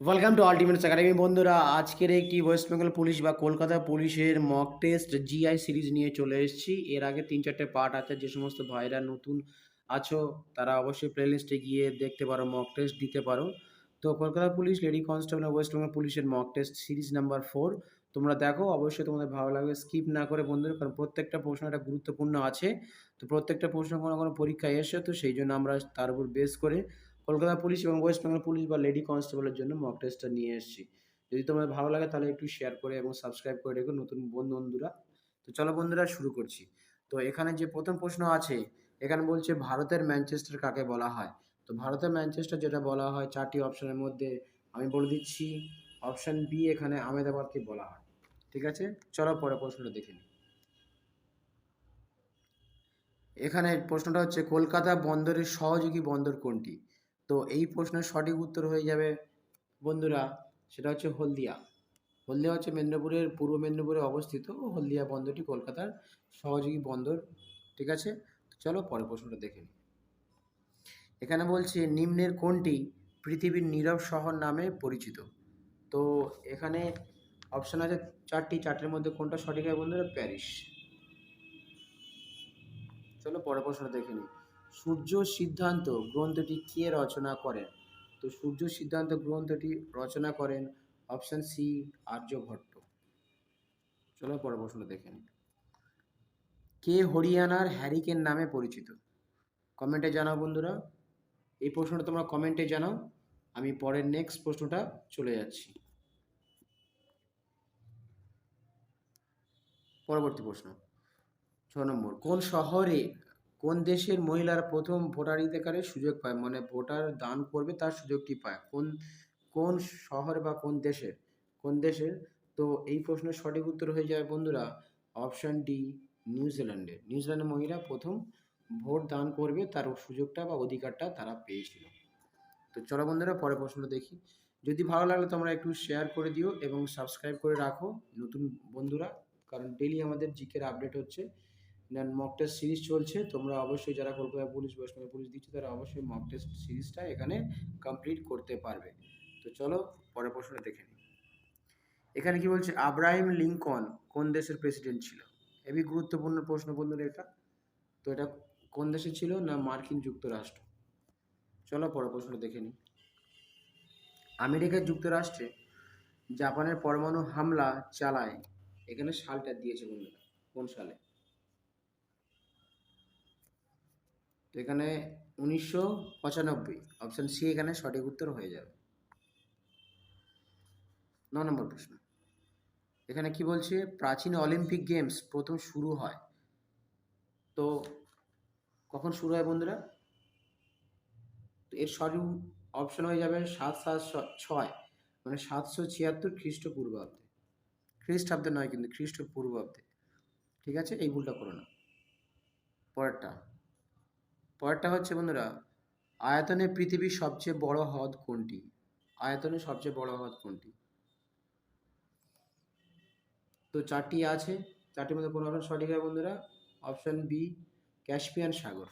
Welcome to আলটিমেটস academy বন্ধুরা, আজকের একটি ওয়েস্ট বেঙ্গল পুলিশ বা কলকাতা পুলিশের মক টেস্ট জিআই সিরিজ নিয়ে চলে এসেছি। এর আগে তিন চারটে পার্ট আছে, যে সমস্ত ভাইরা নতুন আছো, তারা অবশ্যই প্লেলিস্টে গিয়ে দেখতে পারো মক টেস্ট দিতে পারো। তো Kolkata police lady constable West Bengal পুলিশের mock test series number four তোমরা দেখো, অবশ্যই তোমাদের ভালো লাগবে। স্কিপ না করে বন্ধুরা, কারণ প্রত্যেকটা প্রশ্ন একটা গুরুত্বপূর্ণ আছে। তো প্রত্যেকটা প্রশ্ন কোনো কোনো পরীক্ষায় এসে তো সেই জন্য আমরা তার উপর বেস করে কলকাতা পুলিশ এবং ওয়েস্ট বেঙ্গল পুলিশ বা লেডি কনস্টেবলের জন্য মক টেস্টটা নিয়ে এসেছি। যদি তোমাদের ভালো লাগে তাহলে একটু শেয়ার করে এবং সাবস্ক্রাইব করে রেখো নতুন বন্ধু বন্ধুরা তো চলো বন্ধুরা শুরু করছি। তো এখানে যে প্রথম প্রশ্ন আছে, এখানে বলছে ভারতের ম্যানচেস্টার কাকে বলা হয়? তো ভারতের ম্যানচেস্টার যেটা বলা হয়, চারটি অপশনের মধ্যে আমি বলে দিচ্ছি, অপশন বি এখানে আহমেদাবাদকে বলা হয়। ঠিক আছে? চলো পরে প্রশ্নটা দেখে নিই। এখানে প্রশ্নটা হচ্ছে, কলকাতা বন্দরের সহযোগী বন্দর কোনটি? তো এই প্রশ্নের সঠিক উত্তর হয়ে যাবে, বন্ধুরা, সেটা হচ্ছে হলদিয়া। হলদিয়া হচ্ছে মেদিনীপুরের, পূর্ব মেদিনীপুরে অবস্থিত। হলদিয়া বন্দরটি কলকাতার সহযোগী বন্দর, ঠিক আছে? চলো পরের প্রশ্নটা দেখে নিই। এখানে বলছে, নিম্নের কোনটি পৃথিবীর নীরব শহর নামে পরিচিত? তো এখানে অপশন আছে চারটি। চারটির মধ্যে কোনটা সঠিক হয় বন্ধুরা? প্যারিস। চলো পরের প্রশ্নটা দেখে নিই। সূর্য সিদ্ধান্ত গ্রন্থটি কে রচনা করেন? তো সূর্য সিদ্ধান্ত গ্রন্থটি রচনা করেন অপশান সি আর্যভট্ট চলো পরের প্রশ্ন দেখে নিই। কে হরিয়ানার হ্যারিকেন নামে পরিচিত? কমেন্টে জানাও বন্ধুরা। এই প্রশ্নটা তোমরা কমেন্টে জানাও। আমি পরের নেক্সট প্রশ্নটা চলে যাচ্ছি। পরবর্তী প্রশ্ন। ছ নম্বর, কোন শহরে কোন দেশের মহিলারা প্রথম ভোটাধিকারের সুযোগ পায়? মানে ভোটার দান করবে, তার সুযোগটি পায়। কোন কোন শহর বা কোন দেশের কোন দেশের? তো এই প্রশ্নের সঠিক উত্তর হয়ে যায় বন্ধুরা, অপশন ডি নিউজিল্যান্ডে নিউজিল্যান্ডের মহিলা প্রথম ভোট দান করবে, তার সুযোগটা বা অধিকারটা তারা পেয়েছিল। তো চলো বন্ধুরা, পরের প্রশ্ন দেখি। যদি ভালো লাগলে তোমরা একটু শেয়ার করে দিও এবং সাবস্ক্রাইব করে রাখো। নতুন বন্ধুরা, কারণ ডেলি আমাদের জিকের আপডেট হচ্ছে। মক টেস্ট সিরিজ চলছে, তোমরা অবশ্যই যারা কলকাতা পুলিশ ওয়েস্টবেঙ্গল পুলিশ দিচ্ছে, তারা অবশ্যই মক টেস্ট সিরিজটা এখানে কমপ্লিট করতে পারবে। তো চলো, পরের প্রশ্নটা দেখে নিই। এখানে কি বলছে? আব্রাহিম লিঙ্কন কোন দেশের প্রেসিডেন্ট ছিল? হেবি গুরুত্বপূর্ণ প্রশ্ন বন্ধুরা এটা। তো এটা কোন দেশে ছিল না মার্কিন যুক্তরাষ্ট্র? চলো, পরের প্রশ্নটা দেখে নিই। আমেরিকা যুক্তরাষ্ট্রে জাপানের পরমাণু হামলা চালায়। এখানে সালটা দিয়েছে বন্ধুরা, কোন সালে? তো এখানে উনিশশো পঁচানব্বই অপশান সি এখানে সঠিক উত্তর হয়ে যাবে। ন নম্বর প্রশ্ন। এখানে কি বলছে? প্রাচীন অলিম্পিক গেমস প্রথম শুরু হয়। তো কখন শুরু হয় বন্ধুরা? তো এর সঠিক অপশন হয়ে যাবে সাত সাত ছয়। মানে সাতশো ছিয়াত্তর খ্রিস্টপূর্বাব্দে। খ্রিস্টাব্দে নয় কিন্তু খ্রিস্টপূর্বাব্দে। ঠিক আছে? এই ভুলটা করো না। পরেরটা। পরেরটা হচ্ছে, বন্ধুরা, আয়তনে পৃথিবীর সবচেয়ে বড় হ্রদ কোনটি? আয়তনে সবচেয়ে বড় হ্রদ কোনটি? তো চারটি আছে, চারটির মধ্যে কোনো অপশন সঠিক হয়, বন্ধুরা? অপশন বি, ক্যাসপিয়ান সাগর।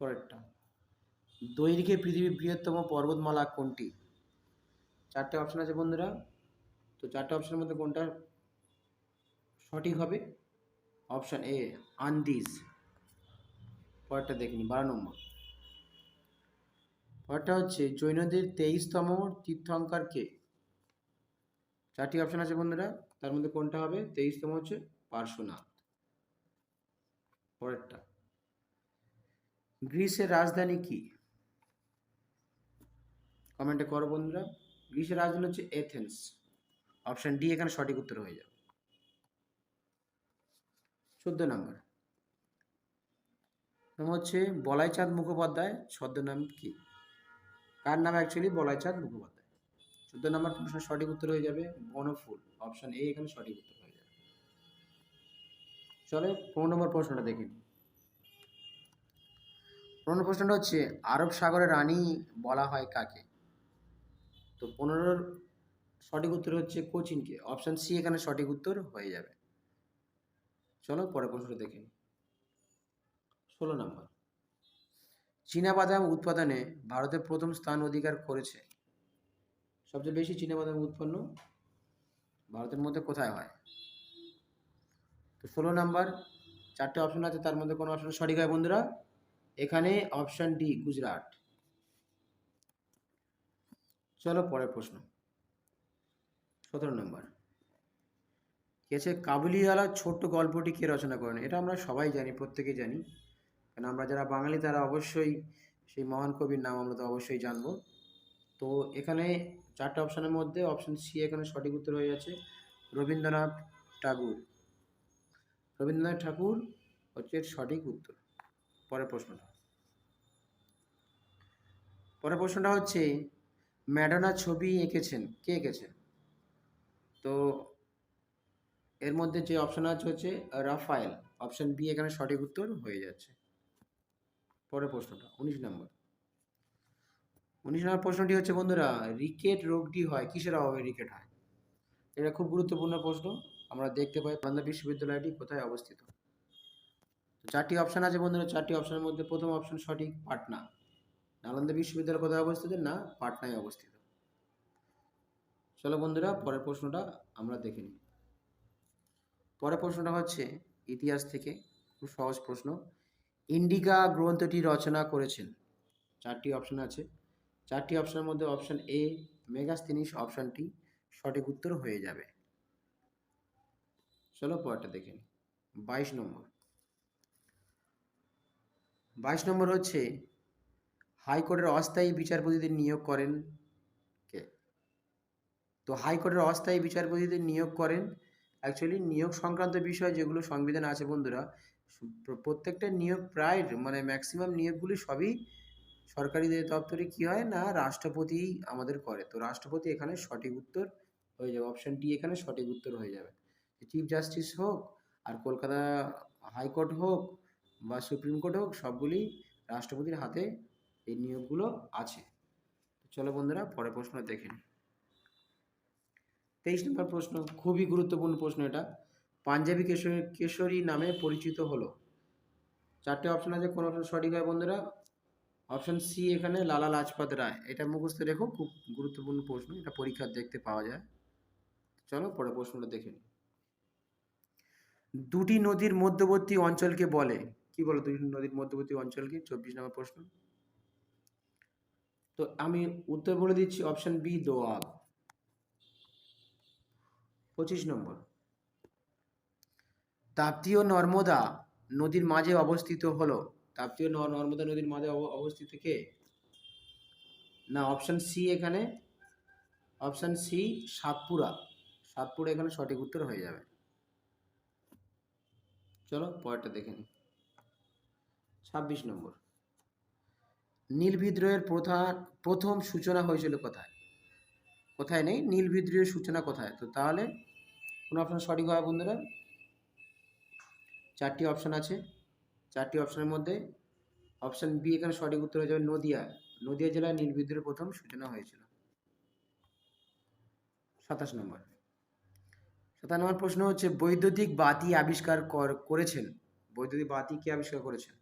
পরেরটা, দৈর্ঘ্যে পৃথিবীর বৃহত্তম পর্বতমালা কোনটি? চারটে অপশন আছে, বন্ধুরা। তো চারটে অপশনের মধ্যে কোনটা সঠিক হবে? Option A, Andes. পরেরটা দেখিনি, বারো নম্বর। পরেরটা হচ্ছে, জৈনদের তেইশতম তীর্থঙ্কর কে? চারটি অপশন আছে বন্ধুরা, তার মধ্যে কোনটা হবে? তেইশতম হচ্ছে পার্শ্বনাথ। পরেরটা। গ্রিসের রাজধানী কি? কমেন্টে করো বন্ধুরা। গ্রিসের রাজধানী হচ্ছে এথেন্স। অপশন ডি, এখানে সঠিক উত্তর হয়ে যাবে। চোদ্দ নম্বর। নাম হচ্ছে বলাইচাঁদ মুখোপাধ্যায় ছদ্মনাম কি? কার নাম অ্যাকচুয়ালি বলাইচাঁদ মুখোপাধ্যায়? চোদ্দ নম্বর প্রশ্নের সঠিক উত্তর হয়ে যাবে বনফুল। অপশন এ এখানে সঠিক উত্তর হয়ে যাবে। চলে পনেরো নম্বর প্রশ্নটা দেখে। পনেরো প্রশ্নটা হচ্ছে, আরব সাগরের রানী বলা হয় কাকে? তো পনেরোর সঠিক উত্তর হচ্ছে কোচিনকে। অপশন সি এখানে সঠিক উত্তর হয়ে যাবে। চলো পরের প্রশ্নটা দেখে। নিই ষোলো নম্বর। চীনাবাদাম উৎপাদনে ভারতের প্রথম স্থান অধিকার করেছে। সবচেয়ে বেশি চীনাবাদাম উৎপন্ন ভারতের মধ্যে কোথায় হয়? তো ষোলো নাম্বার, চারটে অপশন আছে, তার মধ্যে কোনো অপশন সঠিক হয় বন্ধুরা, এখানে অপশন ডি গুজরাট। চলো পরের প্রশ্ন। সতেরো নম্বর, কি আছে? কাবুলিওয়ালা ছোট্ট গল্পটি কে রচনা করেন? এটা আমরা সবাই জানি, প্রত্যেকেই জানি। কারণ আমরা যারা বাঙালি তারা অবশ্যই সেই মহান কবির নাম আমরা তো অবশ্যই জানব। তো এখানে চারটে অপশানের মধ্যে অপশন সি এখানে সঠিক উত্তর হয়ে যাচ্ছে রবীন্দ্রনাথ ঠাকুর। রবীন্দ্রনাথ ঠাকুর হচ্ছে সঠিক উত্তর। পরের প্রশ্নটা। পরের প্রশ্নটা হচ্ছে, ম্যাডোনা ছবি এঁকেছেন, কে এঁকেছেন? তো এর মধ্যে যে অপশন আছে হচ্ছে রাফায়েল। অপশন বি এখানে সঠিক উত্তর হয়ে যাচ্ছে। পরের প্রশ্নটা, উনিশ নম্বর। উনিশ নম্বর প্রশ্নটি হচ্ছে, বন্ধুরা, রিকেট রোগটি হয়, কিসের অভাবে রিকেট হয়? এটা খুব গুরুত্বপূর্ণ প্রশ্ন, আমরা দেখতে পাই নালন্দা বিশ্ববিদ্যালয়টি কোথায় অবস্থিত। চারটি অপশন আছে বন্ধুরা, চারটি অপশানের মধ্যে প্রথম অপশন সঠিক, পাটনা। নালন্দা বিশ্ববিদ্যালয় কোথায় অবস্থিত? না, পাটনায় অবস্থিত। চলো বন্ধুরা, পরের প্রশ্নটা আমরা দেখে নিই। পরের প্রশ্নটা হচ্ছে, ইতিহাস থেকে, খুব সহজ প্রশ্ন ইন্ডিকা গ্রন্থটি রচনা করেছেন। চারটি অপশন আছে। চারটি অপশনের মধ্যে অপশন এ মেগাস্তিনিস অপশনটি সঠিক উত্তর হয়ে যাবে। চলো পরেরটা দেখে নিই বাইশ নম্বর। বাইশ নম্বর হচ্ছে, হাইকোর্টের অস্থায়ী বিচারপতিদের নিয়োগ করেন কে? তো হাইকোর্টের অস্থায়ী বিচারপতিদের নিয়োগ করেন অ্যাকচুয়ালি নিয়োগ সংক্রান্ত বিষয় যেগুলো সংবিধান আছে বন্ধুরা প্রত্যেকটা নিয়োগ প্রায় মানে ম্যাক্সিমাম নিয়োগগুলি সবই সরকারি দপ্তরে কি হয় না, রাষ্ট্রপতি আমাদের করে। তো রাষ্ট্রপতি এখানে সঠিক উত্তর হয়ে যাবে অপশন ডি এখানে সঠিক উত্তর হয়ে যাবে। চিফ জাস্টিস হোক আর কলকাতা হাইকোর্ট হোক বা সুপ্রিম কোর্ট হোক, সবগুলি রাষ্ট্রপতির হাতে এই নিয়োগগুলো আছে। চলো বন্ধুরা, পরের প্রশ্ন দেখে নিই তেইশ নম্বর প্রশ্ন, খুবই গুরুত্বপূর্ণ প্রশ্ন এটা। পাঞ্জাবি কেশরী কেশরী নামে পরিচিত হলো। চারটে অপশন আছে, কোন অপশন সঠিক হয় বন্ধুরা? অপশন সি এখানে লালা লাজপত রায়। এটা মুখস্থ রেখো, খুব গুরুত্বপূর্ণ প্রশ্ন, এটা পরীক্ষার দেখতে পাওয়া যায়। চলো পরে প্রশ্নটা দেখে নিই। দুটি নদীর মধ্যবর্তী অঞ্চলকে বলে। কি বলো, দুটি নদীর মধ্যবর্তী অঞ্চলকে? চব্বিশ নম্বর প্রশ্ন। তো আমি উত্তর বলে দিচ্ছি অপশন বি দোয়াব। পঁচিশ নম্বর। তাপ্তি ও নর্মদা নদীর মাঝে অবস্থিত হলো। তাপ্তি ও নর- নর্মদা নদীর মাঝে অব- অবস্থিত কে? না অপশান সি এখানে। Option C Satpura. সাতপুরা এখানে সঠিক উত্তর হয়ে যাবে। চলো, পরেরটা দেখে নিই ছাব্বিশ নম্বর। নীল বিদ্রোহের প্রথা প্রথম সূচনা হয়েছিল কোথায়? কোথায় নেই? নীল বিদ্রোহের সূচনা কোথায়? তো তাহলে কোনো অপশন সঠিক হবে বন্ধুরা? চারটি অপশন আছে। চারটি অপশনের মধ্যে অপশন বি এখানে সঠিক উত্তর হয়ে যাবে নদিয়া। নদিয়া জেলায় নীল বিদ্রোহের প্রথম সূচনা হয়েছিল। সাতাশ নম্বর। সাতাশ নম্বর প্রশ্ন হচ্ছে, বৈদ্যুতিক বাতি আবিষ্কার কর- করেছেন। বৈদ্যুতিক বাতি কে আবিষ্কার করেছেন?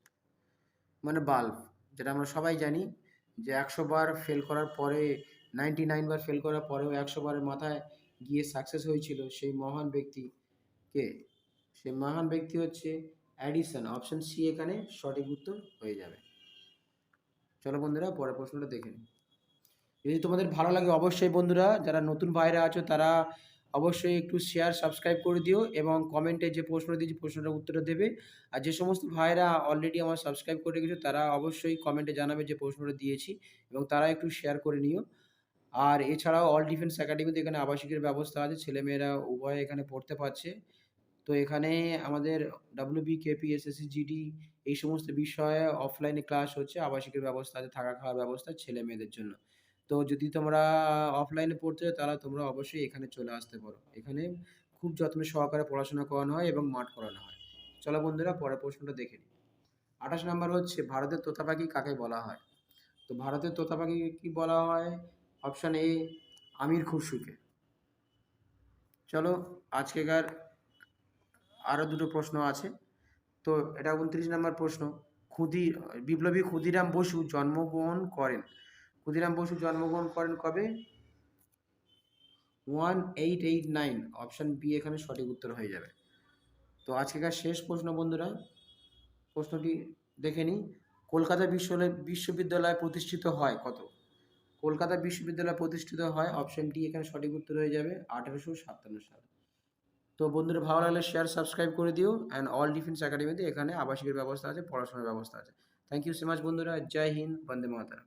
মানে বাল্ব। যেটা আমরা সবাই জানি যে একশো বার ফেল করার পরে নাইনটি নাইন বার ফেল করার পরেও একশো বারের মাথায় গিয়ে সাকসেস হয়েছিল সেই মহান ব্যক্তি কে? সেই মহান ব্যক্তি হচ্ছে অ্যাডিসন। অপশন সি এখানে সঠিক উত্তর হয়ে যাবে। চলো বন্ধুরা, পরের প্রশ্নটা দেখে যদি তোমাদের ভালো লাগে অবশ্যই বন্ধুরা, যারা নতুন ভাইরা আছো তারা অবশ্যই একটু শেয়ার সাবস্ক্রাইব করে দিও এবং কমেন্টে যে প্রশ্ন দিয়েছি, প্রশ্নটার উত্তরটা দেবে। আর যে সমস্ত ভাইরা অলরেডি আমার সাবস্ক্রাইব করে রেখেছো, তারা অবশ্যই কমেন্টে জানাবে যে প্রশ্নটা দিয়েছি এবং তারা একটু শেয়ার করে নিও। আর এছাড়াও অল ডিফেন্স একাডেমিতে এখানে আবাসিকের ব্যবস্থা আছে, ছেলেমেয়েরা উভয় এখানে পড়তে পারছে। তো এখানে আমাদের ডাব্লিউবি কেপি এসএসসি জিডি এই সমস্ত বিষয়ে অফলাইনে ক্লাস হচ্ছে, আবাসিকের ব্যবস্থা আছে, থাকা খাওয়ার ব্যবস্থা ছেলে মেয়েদের জন্য। তো যদি তোমরা অফলাইনে পড়তে চাও, তাহলে তোমরা অবশ্যই এখানে চলে আসতে পারো। এখানে খুব যত্ন সহকারে পড়াশোনা করানো হয় এবং মাঠ করানো হয়। চলো বন্ধুরা, পরের প্রশ্নটা দেখে নিই। আঠাশ নাম্বার হচ্ছে, ভারতের তোতা পাখি কাকে বলা হয়? তো ভারতের তোতা পাখি কি বলা হয়? অপশান এ, আমির খুরশুকে চলো, আজকেকার আরও দুটো প্রশ্ন আছে। তো এটা উনত্রিশ নম্বর প্রশ্ন। ক্ষুদি, বিপ্লবী ক্ষুদিরাম বসু জন্মগ্রহণ করেন। ক্ষুদিরাম বসু জন্মগ্রহণ করেন কবে? One eight eight nine. Option B এখানে সঠিক উত্তর হয়ে যাবে। তো আজকেকার শেষ প্রশ্ন বন্ধুরা, প্রশ্নটি দেখে নিই। কলকাতা বিশ্ববিদ্যালয় বিশ্ববিদ্যালয় প্রতিষ্ঠিত হয় কত? কলকাতা বিশ্ববিদ্যালয় প্রতিষ্ঠিত হয় অপশন ডি এখানে সঠিক উত্তর হয়ে যাবে আঠেরোশো সাতান্ন সাল। তো বন্ধুরা, ভালো লাগলে শেয়ার সাবস্ক্রাইব করে দিও অ্যান্ড অল ডিফেন্স একাডেমিতে এখানে আবাসিকের ব্যবস্থা আছে, পড়াশোনার ব্যবস্থা আছে। থ্যাংক ইউ সো মাচ বন্ধুরা, জয় হিন্দ, বন্দে মাতারা